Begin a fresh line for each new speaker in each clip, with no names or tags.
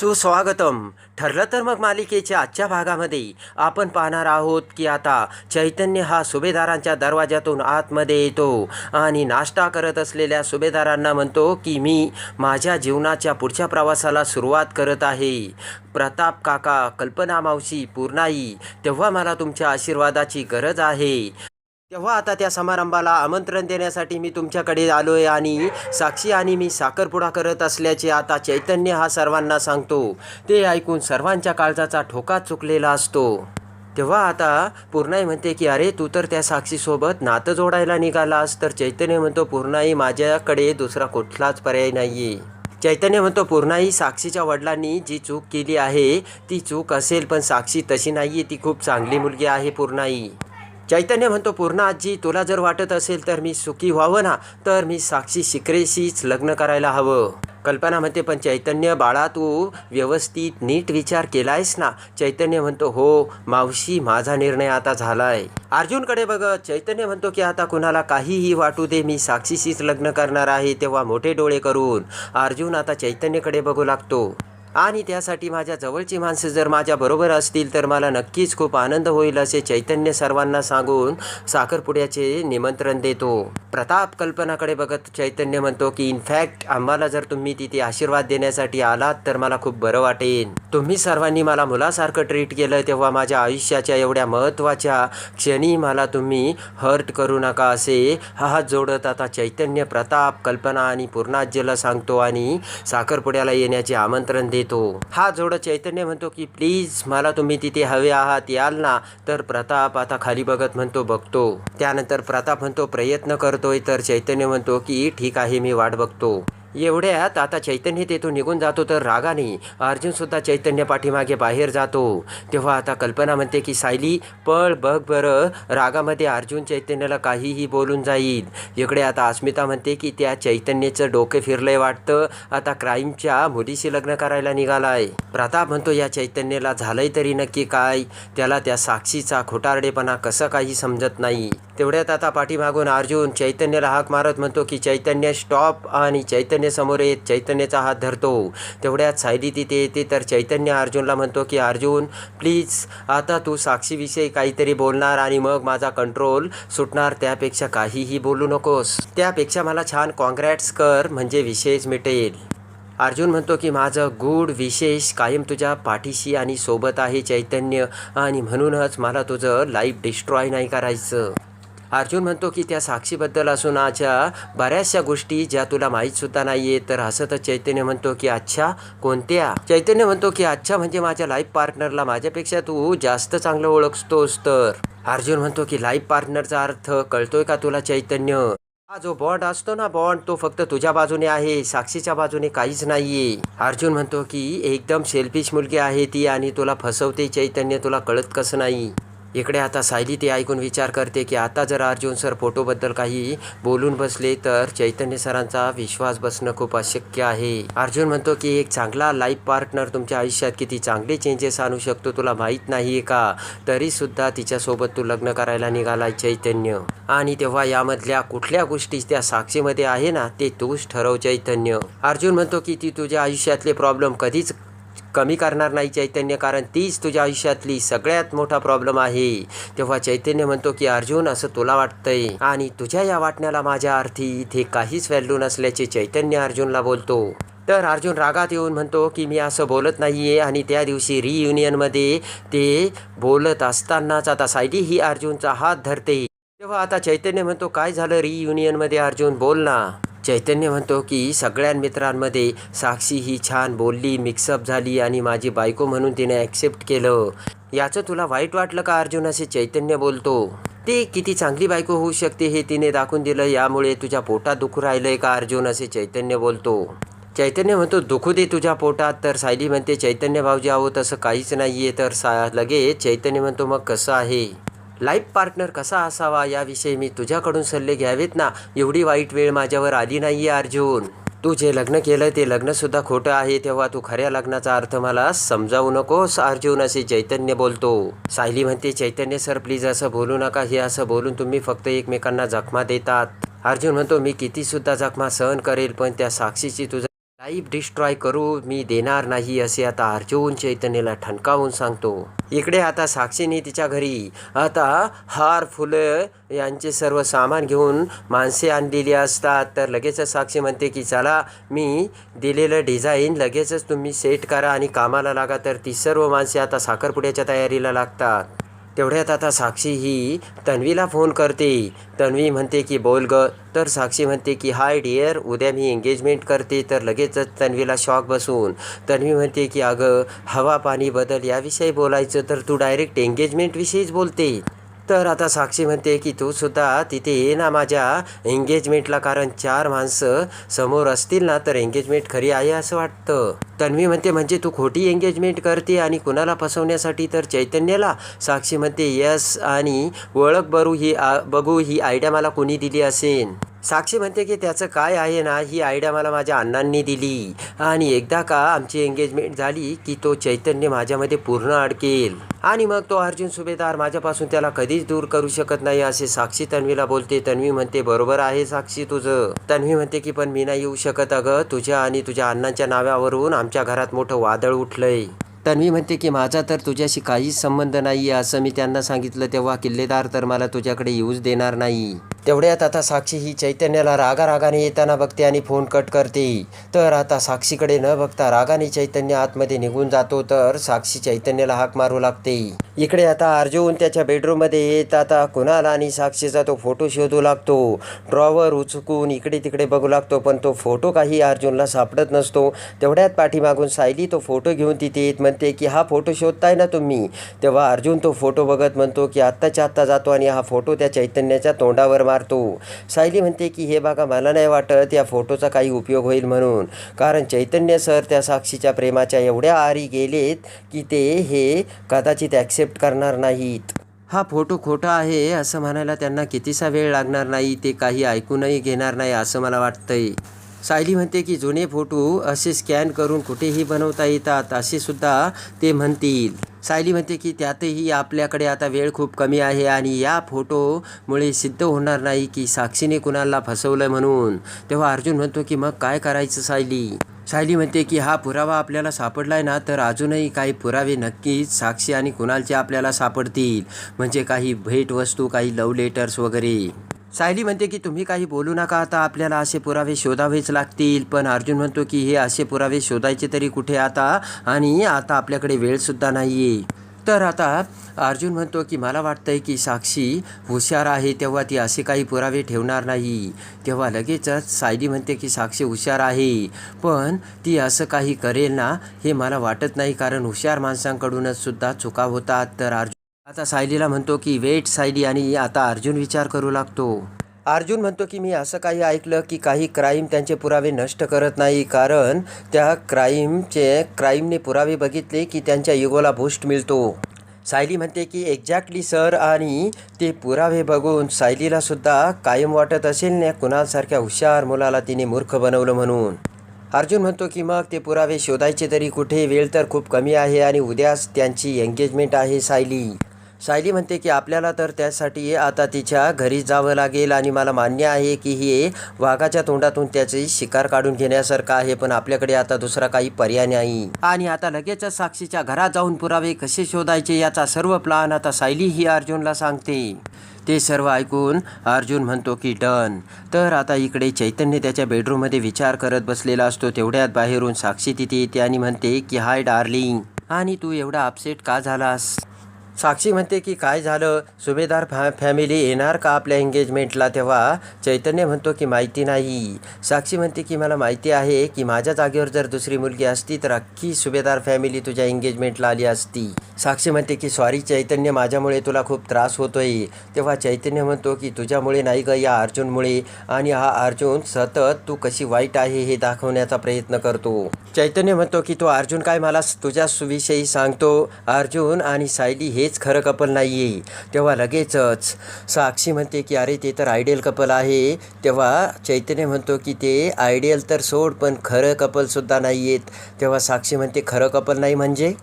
सुस्वागतम. ठरलं तर मग मालिकेच्या आजच्या भागामध्ये आपण पाहणार आहोत की आता चैतन्य हा सुभेदारांच्या दरवाज्यातून आतमध्ये येतो आणि नाश्ता करत असलेल्या सुभेदारांना म्हणतो की मी माझ्या जीवनाच्या पुढच्या प्रवासाला सुरुवात करत आहे. प्रताप काका कल्पना मावशी पूर्णाई तेव्हा मला तुमच्या आशीर्वादाची गरज आहे. तेव्हा आता त्या समारंभाला आमंत्रण देण्यासाठी मी तुमच्याकडे आलो आहे आणि साक्षी आणि मी साखरपुडा करत असल्याचे आता चैतन्य हा सर्वांना सांगतो. ते ऐकून सर्वांच्या काळजाचा ठोका चुकलेला असतो. तेव्हा आता पूर्णाई म्हणते की अरे तू तर त्या साक्षीसोबत नातं जोडायला निघालास तर चैतन्य म्हणतो पूर्णाई माझ्याकडे दुसरा कुठलाच पर्याय नाही आहे चैतन्य म्हणतो पूर्णाई साक्षीच्या वडिलांनी जी चूक केली आहे ती चूक असेल पण साक्षी तशी नाही आहे ती खूप चांगली मुलगी आहे पूर्णाई. चैतन्य म्हणतो पूर्ण आजी तुला जर वाटत असेल तर मी सुखी व्हावं ना तर मी साक्षी शिकरेशीच लग्न करायला हवं. कल्पना म्हणते पण चैतन्य बाळा तू व्यवस्थित नीट विचार केलायस ना? चैतन्य म्हणतो हो मावशी माझा निर्णय आता झालाय. अर्जुनकडे बघत चैतन्य म्हणतो की आता कुणाला काहीही वाटू दे मी साक्षीशीच लग्न करणार आहे तेव्हा मोठे डोळे करून. अर्जुन आता चैतन्यकडे बघू लागतो. आणि त्यासाठी माझ्या जवळची माणसं जर माझ्याबरोबर असतील तर मला नक्कीच खूप आनंद होईल असे चैतन्य सर्वांना सांगून साखरपुड्याचे निमंत्रण देतो. प्रताप कल्पनाकडे बघत चैतन्य म्हणतो की इनफॅक्ट आम्हाला जर तुम्ही तिथे आशीर्वाद देण्यासाठी आलात तर मला खूप बरं वाटेल. तुम्ही सर्वांनी मला मुलासारखं ट्रीट केलं तेव्हा माझ्या आयुष्याच्या एवढ्या महत्त्वाच्या क्षणी मला तुम्ही हर्ट करू नका असे हात जोडत आता चैतन्य प्रताप कल्पना आणि पूर्णाज्यला सांगतो आणि साखरपुड्याला येण्याचे आमंत्रण देतो हा जोड चैतन्य म्हणतो की प्लीज मला तुम्ही तिथे हवे आहात याल ना. तर प्रताप आता खाली बघत म्हणतो बघतो. त्यानंतर प्रताप म्हणतो प्रयत्न करतोय. तर चैतन्य म्हणतो की ठीक आहे मी वाट बघतो. एवढ्यात आता चैतन्य तेथून निघून जातो तर रागाने अर्जुनसुद्धा चैतन्य पाठीमागे बाहेर जातो. तेव्हा आता कल्पना म्हणते की सायली पळ बघ बरं. रागामध्ये अर्जुन चैतन्याला काहीही बोलून जाईल. इकडे आता अस्मिता म्हणते की त्या चैतन्याचं डोके फिरलंय वाटतं. आता क्राईमच्या मुलीशी लग्न करायला निघालाय. प्रताप म्हणतो या चैतन्याला झालंय तरी नक्की काय? त्याला त्या साक्षीचा खोटारडेपणा कसं काही समजत नाही. तेवढ्यात आता पाठीमागून अर्जुन चैतन्याला हाक मारत म्हणतो की चैतन्य स्टॉप आणि चैतन्य समोर येत. चैतन्याचा हात धरतो. तेवढ्यात सायली तिथे येते तर चैतन्य अर्जुनला म्हणतो की अर्जुन प्लीज आता तू साक्षीविषयी काहीतरी बोलणार आणि मग माझा कंट्रोल सुटणार. त्यापेक्षा काहीही बोलू नकोस. त्यापेक्षा मला छान कॉन्ग्रॅट्स कर म्हणजे विशेष मिटेल. अर्जुन म्हणतो की माझं गूढ विशेष कायम तुझ्या पाठीशी आणि सोबत आहे चैतन्य. आणि म्हणूनच मला तुझं लाईफ डिस्ट्रॉय नाही करायचं. अर्जुन म्हणतो की त्या साक्षीबद्दल असून अशा बऱ्याचशा गोष्टी ज्या तुला माहीतसुद्धा नाही आहे तर हसतच चैतन्य म्हणतो की अच्छा कोणत्या? चैतन्य म्हणतो की अच्छा म्हणजे माझ्या लाईफ पार्टनरला माझ्यापेक्षा तू जास्त चांगलं ओळखतोस तर. अर्जुन म्हणतो की लाईफ पार्टनरचा अर्थ कळतोय का तुला चैतन्य? हा जो बॉन्ड असतो ना बॉन्ड तो फक्त तुझ्या बाजूने आहे साक्षीच्या बाजूने काहीच नाहीये. अर्जुन म्हणतो की एकदम सेल्फिश मुलगी आहे ती आणि तुला फसवते चैतन्य तुला कळत कसं नाही? इकडे आता सायली ते ऐकून विचार करते की आता जर अर्जुन सर फोटोबद्दल काही बोलून बसले तर चैतन्य सरांचा विश्वास बसणं खूप अशक्य आहे. अर्जुन म्हणतो की एक चांगला लाईफ पार्टनर तुमच्या आयुष्यात किती चांगले चेंजेस आणू शकतो तुला माहीत नाही का? तरी सुद्धा तिच्यासोबत तू लग्न करायला निघालाय चैतन्य. आणि तेव्हा यामधल्या कुठल्या गोष्टी त्या साक्षीमध्ये आहे ना ते तूच ठरव चैतन्य. अर्जुन म्हणतो की ती तुझ्या आयुष्यातले प्रॉब्लेम कधीच कमी करणार नाही चैतन्य कारण तीच तुझ्या आयुष्यातली सगळ्यात मोठा प्रॉब्लेम आहे. तेव्हा चैतन्य म्हणतो की अर्जुन असं तुला वाटतंय. आणि तुझ्या या वाटण्याला माझ्या अर्थी इथे काहीच व्हॅल्यू नसल्याचे चैतन्य अर्जुनला बोलतो. तर अर्जुन रागात येऊन म्हणतो की मी असं बोलत नाही आहे आणि त्या दिवशी रियुनियनमध्ये ते बोलत असतानाच आता सायली ही अर्जुनचा हात धरते. तेव्हा आता चैतन्य म्हणतो काय झालं रियुनियनमध्ये अर्जुन? बोल ना. चैतन्य म्हणतो की सगळ्या मित्रांमध्ये साक्षी ही छान बोलली मिक्सअप झाली आणि माझी बायको म्हणून तिने ॲक्सेप्ट केलं. याचं तुला वाईट वाटलं का अर्जुन? असे चैतन्य बोलतो. ते किती चांगली बायको होऊ शकते हे तिने दाखवून दिलं यामुळे तुझ्या पोटात दुखू राहिलंय का अर्जुन? असे चैतन्य बोलतो. चैतन्य म्हणतो दुखू दे तुझ्या पोटात. तर सायली म्हणते चैतन्य भाऊजी आहो तसं काहीच नाही आहे तर सा लगेच चैतन्य म्हणतो मग कसं आहे? लाईफ पार्टनर कसा असावा याविषयी मी तुझ्याकडून सल्ले घ्यावेत ना. एवढी वाईट वेळ माझ्यावर आली नाही आहे अर्जुन. तू जे लग्न केलं ते लग्नसुद्धा खोटं आहे तेव्हा तू खऱ्या लग्नाचा अर्थ मला समजावू नकोस अर्जुन असे चैतन्य बोलतो. सायली म्हणते चैतन्य सर प्लीज असं बोलू नका हे असं बोलून तुम्ही फक्त एकमेकांना जखमा देतात. अर्जुन म्हणतो मी कितीसुद्धा जखमा सहन करेल पण त्या साक्षीची तुझं लाईफ डिस्ट्रॉय करू मी देणार नाही असे आता अर्जुन चैतन्यला ठणकावून सांगतो. इकडे आता साक्षीने तिच्या घरी. आता हार फुलं यांचे सर्व सामान घेऊन माणसे आणलेली असतात. तर लगेचच साक्षी म्हणते की चला मी दिलेलं डिझाईन लगेचच तुम्ही सेट करा आणि कामाला लागा. तर ती सर्व माणसे आता साखरपुड्याच्या तयारीला लागतात. तेवढ्यात आता साक्षी ही तन्वीला फोन करते. तन्वी म्हणते की बोल ग. तर साक्षी म्हणते की हाय डिअर उद्या मी एंगेजमेंट करते. तर लगेचच तन्वीला शॉक बसून तन्वी म्हणते की अगं हवा पाणी बदल याविषयी बोलायचं तर तू डायरेक्ट एंगेजमेंटविषयीच बोलते. तर आता साक्षी म्हणते की तू सुद्धा तिथे ये ना माझ्या एंगेजमेंटला कारण चार माणसं समोर असतील ना तर एंगेजमेंट खरी आहे असं वाटतं. तन्वी म्हणते म्हणजे तू खोटी एंगेजमेंट करते आणि कुणाला फसवण्यासाठी तर चैतन्याला? साक्षी म्हणते यस आणि ओळख बरू ही आ बघू ही आयडिया मला कोणी दिली असेल. साक्षी म्हणते की त्याचं काय आहे ना ही आयडिया मला माझ्या अण्णांनी दिली. आणि एकदा का आमची एंगेजमेंट झाली की तो चैतन्य माझ्यामध्ये पूर्ण अडकेल. आणि मग तो अर्जुन सुभेदार माझ्यापासून त्याला कधीच दूर करू शकत नाही असे साक्षी तन्वीला बोलते. तन्वी म्हणते बरोबर आहे साक्षी तुझं. तन्वी म्हणते की पण मी नाही येऊ शकत अगं. तुझ्या आणि तुझ्या अण्णांच्या नावावरून आमच्या घरात मोठं वादळ उठलंय. तन्वी म्हणते की माझा तर तुझ्याशी काहीच संबंध नाही आहे असं मी त्यांना सांगितलं तेव्हा किल्लेदार तर मला तुझ्याकडे येऊच देणार नाही. तेवढ्यात आता साक्षी ही चैतन्याला रागारागाने येताना बघते आणि फोन कट करते. तर आता साक्षीकडे न बघता रागाने चैतन्य आतमध्ये निघून जातो तर साक्षी चैतन्याला हाक मारू लागते. इकडे आता अर्जुन त्याच्या बेडरूममध्ये येत आता कुणाला आणि साक्षीचा तो फोटो शोधू लागतो. ड्रॉवर उचकून इकडे तिकडे बघू लागतो पण तो फोटो काही अर्जुनला सापडत नसतो. तेवढ्यात पाठीमागून सायली तो फोटो घेऊन तिथे येत म्हणते की हा फोटो शोधताय ना तुम्ही? तेव्हा अर्जुन तो फोटो बघत म्हणतो की आत्ताच्या आत्ता जातो आणि हा फोटो त्या चैतन्याच्या तोंडावर मारतो. सायली म्हणते की हे बघा मला नाही वाटत या फोटोचा काही उपयोग होईल म्हणून. कारण चैतन्य सर त्या साक्षीच्या प्रेमाच्या एवढ्या आरी गेलेत की ते हे कदाचित ॲक्सेप्ट करणार नाहीत. हा फोटो खोटा आहे असं म्हणायला त्यांना कितीसा वेळ लागणार नाही ते काही ऐकूनही घेणार नाही असं मला वाटतंय. सायली म्हणते की जुने फोटो असे स्कॅन करून कुठेही बनवता येतात असे सुद्धा ते म्हणतील. सायली म्हणते की त्यातही आपल्याकडे आता वेळ खूप कमी आहे आणि या फोटोमुळे सिद्ध होणार नाही की साक्षीने कुणाला फसवलं म्हणून. तेव्हा अर्जुन म्हणतो की मग काय करायचं सायली? सायली म्हणते की हा पुरावा आपल्याला सापडलाय ना तर अजूनही काही पुरावे नक्कीच साक्षी आणि कुणालचे आपल्याला सापडतील. म्हणजे काही भेटवस्तू काही लव्ह लेटर्स वगैरे. सायली म्हणते की तुम्ही काही बोलू नका आता आपल्याला असे पुरावे शोधावेच लागतील. पण अर्जुन म्हणतो की हे असे पुरावे शोधायचे तरी कुठे आता? आणि आता आपल्याकडे वेळसुद्धा नाही आहे तर आता अर्जुन म्हणतो की मला वाटतंय की साक्षी हुशार आहे तेव्हा ती असे काही पुरावे ठेवणार नाही. तेव्हा लगेचच सायली म्हणते की साक्षी हुशार आहे पण ती असं काही करेल ना हे मला वाटत नाही कारण हुशार माणसांकडूनच सुद्धा चुका होतात. तर अर्जुन आता सायलीला म्हणतो की वेट सायली आणि आता अर्जुन विचार करू लागतो. अर्जुन म्हणतो की मी असं काही ऐकलं की काही क्राईम त्यांचे पुरावे नष्ट करत नाही कारण त्या क्राईमचे क्राईमने पुरावे बघितले की त्यांच्या युगोला बूस्ट मिळतो. सायली म्हणते की एक्झॅक्टली सर आणि ते पुरावे बघून सायलीलासुद्धा कायम वाटत असेल ना कुणासारख्या हुशार मुलाला तिने मूर्ख बनवलं म्हणून. अर्जुन म्हणतो की मग ते पुरावे शोधायचे तरी कुठे? वेळ तर खूप कमी आहे आणि उद्याच त्यांची एंगेजमेंट आहे सायली. सायली म्हणते की आपल्याला तर त्यासाठी आता तिच्या घरी जावं लागेल आणि मला मान्य आहे की हे वाघाच्या तोंडातून त्याची शिकार काढून घेण्यासारखं आहे पण आपल्याकडे आता दुसरा काही पर्याय नाही. आणि आता लगेचच साक्षीच्या घरात जाऊन पुरावे कसे शोधायचे याचा सर्व प्लान आता सायली ही अर्जुनला सांगते. ते सर्व ऐकून अर्जुन म्हणतो की डन. तर आता इकडे चैतन्य त्याच्या बेडरूममध्ये विचार करत बसलेला असतो. तेवढ्यात बाहेरून साक्षी तिथे येते आणि म्हणते की हाय डार्लिंग. आणि तू एवढा अपसेट का झालास? साक्षी म्हणते की काय झालं? सुभेदार फॅ फॅमिली येणार का आपल्या एंगेजमेंटला तेव्हा चैतन्य म्हणतो की माहिती नाही. साक्षी म्हणते की मला माहिती आहे की माझ्या जागेवर जर दुसरी मुलगी असती तर अख्खी सुभेदार फॅमिली तुझ्या एंगेजमेंटला आली असती. साक्षी म्हणते की सॉरी चैतन्य माझ्यामुळे तुला खूप त्रास होतोय. तेव्हा चैतन्य म्हणतो की तुझ्यामुळे नाही ग या अर्जुनमुळे. आणि हा अर्जुन सतत तू कशी वाईट आहे हे दाखवण्याचा प्रयत्न करतो. चैतन्य म्हणतो की तो अर्जुन काय मला तुझ्या विषयी सांगतो? अर्जुन आणि सायली हे हेच खरं कपल नाही आहे तेव्हा लगेचच साक्षी म्हणते की अरे ते तर आयडियल कपल आहे. तेव्हा चैतन्य म्हणतो की ते आयडियल तर सोड पण खरं कपलसुद्धा नाही आहेत तेव्हा साक्षी म्हणते खरं कपल नाही म्हणजे?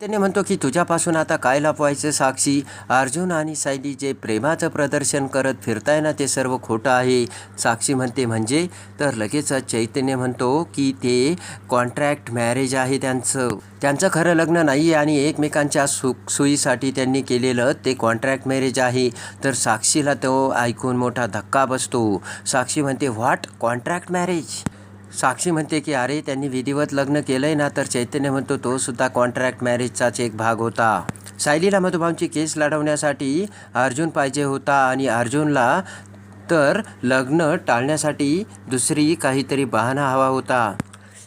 त्याने म्हणतो की तुझ्यापासून आता काय लपवायचं साक्षी? अर्जुन आणि सायली जे प्रेमाचं प्रदर्शन करत फिरताय ना ते सर्व खोटं आहे. साक्षी म्हणते म्हणजे? तर लगेचच चैतन्य म्हणतो की ते कॉन्ट्रॅक्ट मॅरेज आहे त्यांचं. त्यांचं खरं लग्न नाही आहे आणि एकमेकांच्या सुख सोयीसाठी त्यांनी केलेलं ते कॉन्ट्रॅक्ट मॅरेज आहे. तर साक्षीला तो ऐकून मोठा धक्का बसतो. साक्षी म्हणते व्हॉट? Contract marriage? साक्षी म्हणते की अरे त्यांनी विधिवत लग्न केलंय ना तर चैतन्य म्हणतो तो सुद्धा कॉन्ट्रॅक्ट मॅरेजचाच एक भाग होता. सायलीला मधुभाऊंची केस लढवण्यासाठी अर्जुन पाहिजे होता आणि अर्जुनला तर लग्न टाळण्यासाठी दुसरी काहीतरी बहाणा हवा होता.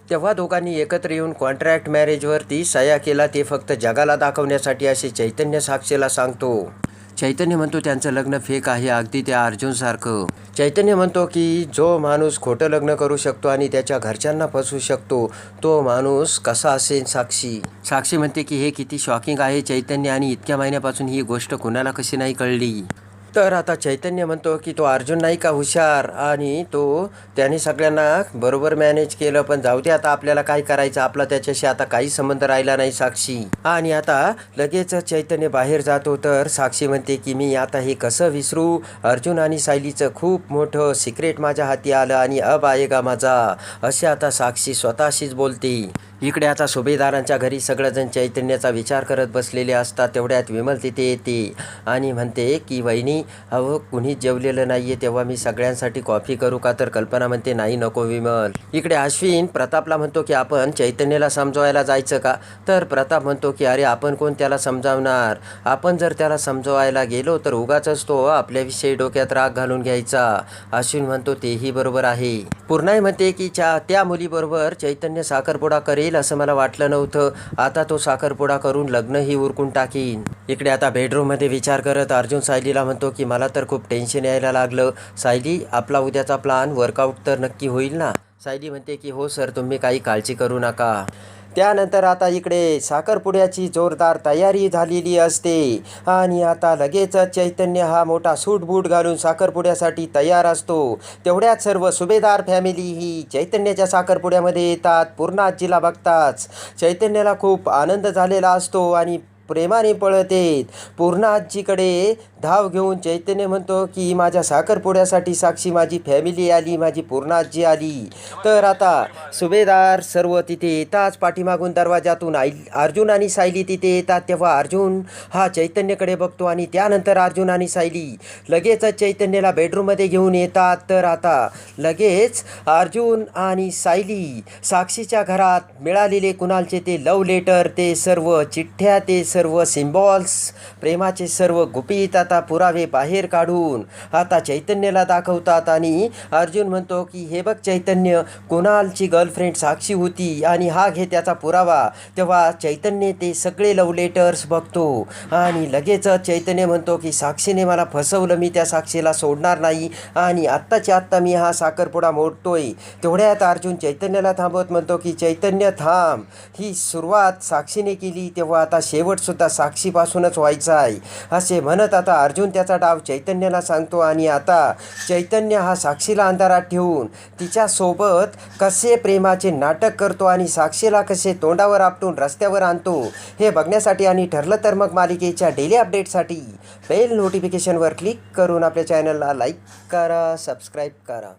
तेव्हा दोघांनी एकत्र येऊन कॉन्ट्रॅक्ट मॅरेजवरती सह्या केला ते फक्त जगाला दाखवण्यासाठी असे चैतन्य साक्षीला सांगतो. चैतन्य म्हणतो त्यांचं लग्न फेक आहे अगदी त्या अर्जुनसारखं. चैतन्य म्हणतो की जो माणूस खोटं लग्न करू शकतो आणि त्याच्या घरच्यांना फसवू शकतो तो माणूस कसा असेल साक्षी? साक्षी म्हणते की हे किती शॉकिंग आहे चैतन्य आणि इतक्या महिन्यापासून ही गोष्ट कुणाला कशी नाही कळली? तर आता चैतन्य म्हणतो की तो अर्जुन नाही का हुशार आणि तो त्याने सगळ्यांना बरोबर मॅनेज केलं पण जाऊ दे आता आपल्याला काय करायचं? आपला त्याच्याशी आता काही संबंध राहिला नाही साक्षी. आणि आता लगेच चैतन्य बाहेर जातो तर साक्षी म्हणते की मी आता हे कसं विसरू? अर्जुन आणि सायलीचं खूप मोठं सिक्रेट माझ्या हाती आलं आणि अब आएगा माझा असे आता साक्षी स्वतःशीच बोलते. इकडे आता सुभेदारांच्या घरी सगळेजण चैतन्याचा विचार करत बसलेले असतात तेवढ्यात विमल तिथे येते आणि म्हणते की वहिनी अहो कुणी जेवलेलं नाही आहे तेव्हा मी सगळ्यांसाठी कॉफी करू का? तर कल्पना म्हणते नाही नको विमल. इकडे अश्विन प्रतापला म्हणतो की आपण चैतन्याला समजवायला जायचं का? तर प्रताप म्हणतो की अरे आपण कोण त्याला समजावणार? आपण जर त्याला समजवायला गेलो तर उगाच तो आपल्याविषयी डोक्यात राग घालून घ्यायचा. अश्विन म्हणतो तेही बरोबर आहे. पूर्णाई म्हणते की च्या त्या मुलीबरोबर चैतन्य साखरपुडा करेल असं मला वाटलं नव्हतं. आता तो साखरपुडा करून लग्नही उरकून टाकीन. इकडे आता बेडरूममध्ये विचार करत अर्जुन सायलीला म्हणतो की मला तर खूप टेन्शन यायला लागलं. सायली आपला उद्याचा प्लान वर्कआउट तर नक्की होईल ना? सायली म्हणते की हो सर तुम्ही काही काळजी करू नका. त्यानंतर आता इकडे साखरपुड्याची जोरदार तयारी झालेली असते. आणि आता लगेचच चैतन्य हा मोठा सूटबूट घालून साखरपुड्यासाठी तयार असतो. तेवढ्यात सर्व सुभेदार फॅमिली ही चैतन्याच्या साखरपुड्यामध्ये येतात. पूर्ण आजीला बघताच चैतन्याला खूप आनंद झालेला असतो आणि प्रेमाने पळत येत पूर्ण आजीकडे धाव घेऊन चैतन्य म्हणतो की माझ्या साखरपुड्यासाठी साक्षी माझी फॅमिली आली माझी पूर्ण आजी आली. तर आता सुभेदार सर्व तिथे येताच पाठीमागून दरवाजातून आई अर्जुन आणि सायली तिथे येतात. तेव्हा अर्जुन हा चैतन्यकडे बघतो आणि त्यानंतर अर्जुन आणि सायली लगेचच चैतन्याला बेडरूममध्ये घेऊन येतात. तर आता लगेच अर्जुन आणि सायली साक्षीच्या घरात मिळालेले कुणालचे ते लव लेटर ते सर्व चिठ्ठ्या ते सर्व सिम्बॉल्स प्रेमाचे सर्व गुपित आता पुरावे बाहेर काढून आता चैतन्याला दाखवतात आणि अर्जुन म्हणतो की हे बघ चैतन्य कुणालची गर्लफ्रेंड साक्षी होती आणि हा घे त्याचा पुरावा. तेव्हा चैतन्य ते सगळे लव लेटर्स बघतो आणि लगेचच चैतन्य म्हणतो की साक्षीने मला फसवलं मी त्या साक्षीला सोडणार नाही आणि आत्ताच्या आत्ता मी हा साखरपुडा मोडतोय. तेवढ्यात अर्जुन चैतन्याला थांबवत म्हणतो की चैतन्य थांब. ही सुरुवात साक्षीने केली तेव्हा आता सुद्धा साक्षीपासूनच व्हायचा आहे असे म्हणत आता अर्जुन त्याचा डाव चैतन्याला सांगतो. आणि आता चैतन्य हा साक्षीला अंधारात ठेवून तिच्यासोबत कसे प्रेमाचे नाटक करतो आणि साक्षीला कसे तोंडावर आपटून रस्त्यावर आणतो हे बघण्यासाठी आणि ठरलं तर मग मालिकेच्या डेली अपडेटसाठी बेल नोटिफिकेशनवर क्लिक करून आपल्या चॅनलला लाईक करा सबस्क्राईब करा.